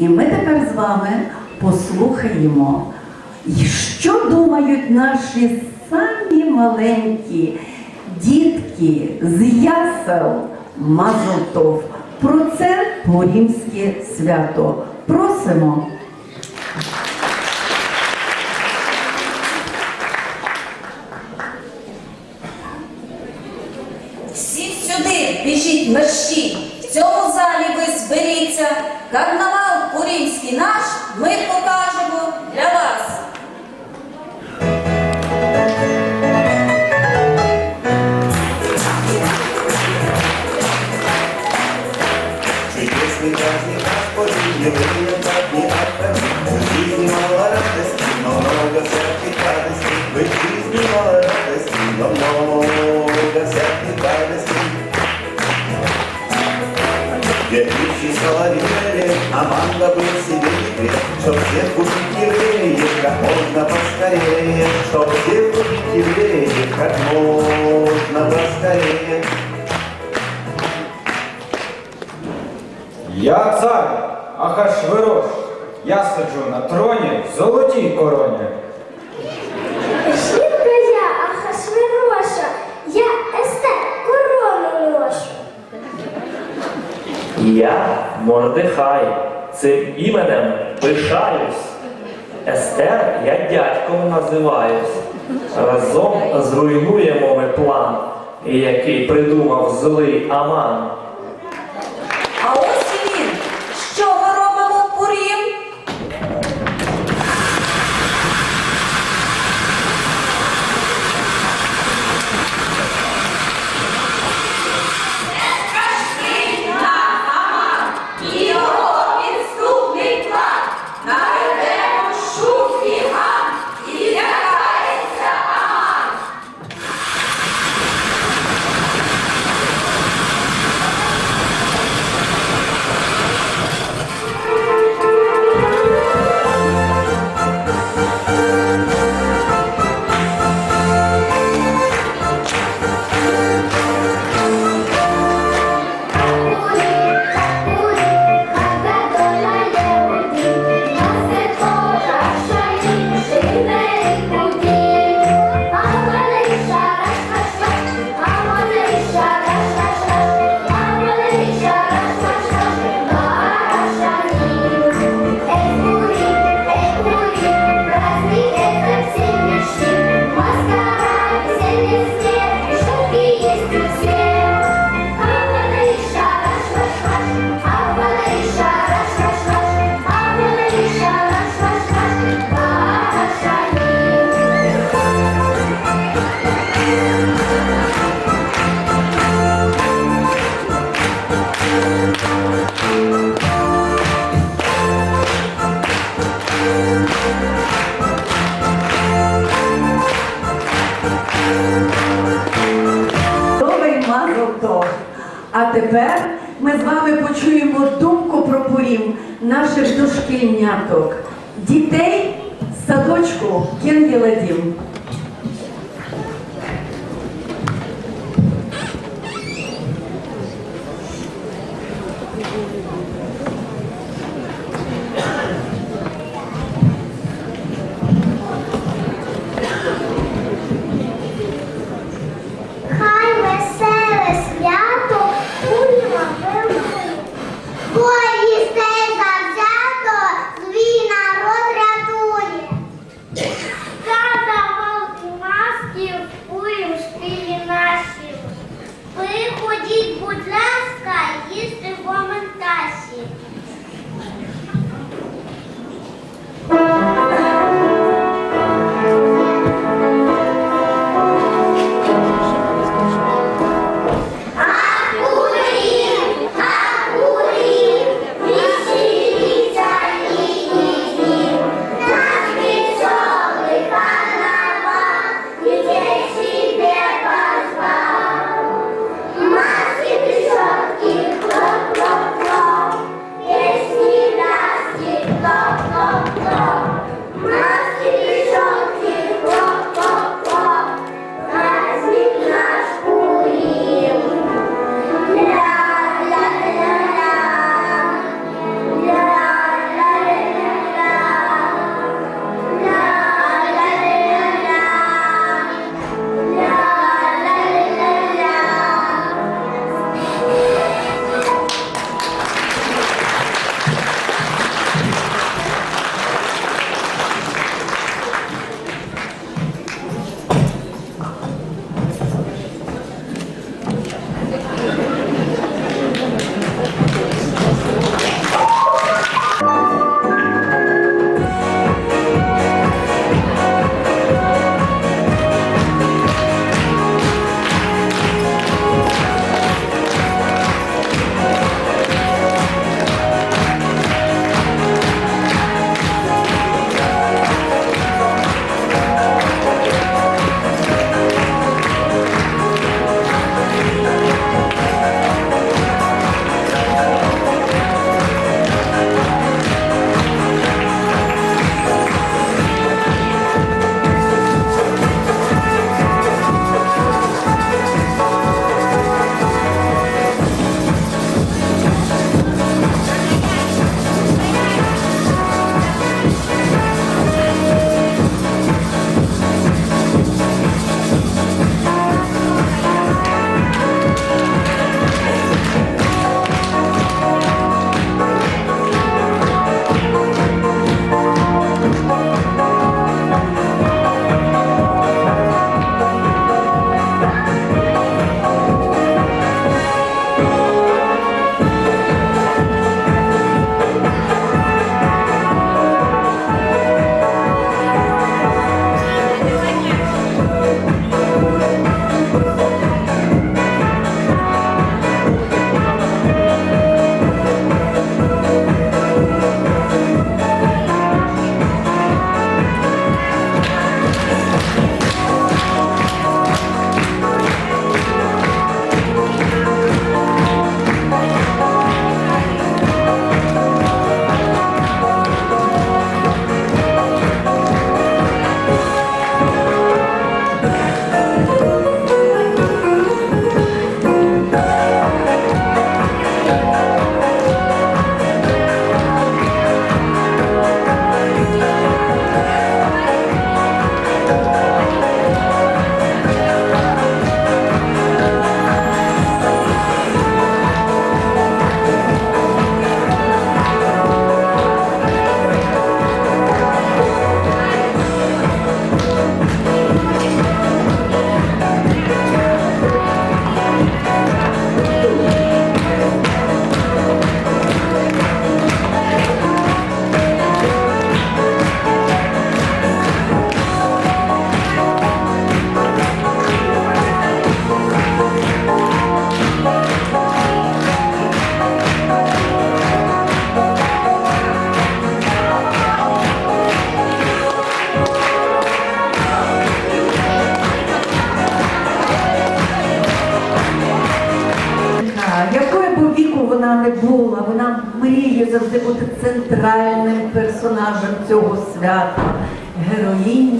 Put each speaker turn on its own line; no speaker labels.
І ми тепер з вами послухаємо, що думають наші самі маленькі дітки з ясел Мазотов про це Порімське свято. Просимо.
Чтоб купить евреев как можно поскорее.
Я цар Ахашвирош. Я сиджу на троні в золотій короні.
Жінка я, Ахашвироша, я Естер, корону ношу.
Я Мордехай, цим іменем пишаюсь. Естер я дядьком називаюсь. Разом зруйнуємо ми план, який придумав злий Аман.
Тепер ми з вами почуємо думку про порів наших дошкільняток, дітей садочку Кенгеладім. Вона не була, вона мріє завжди бути центральним персонажем цього свята, героїні.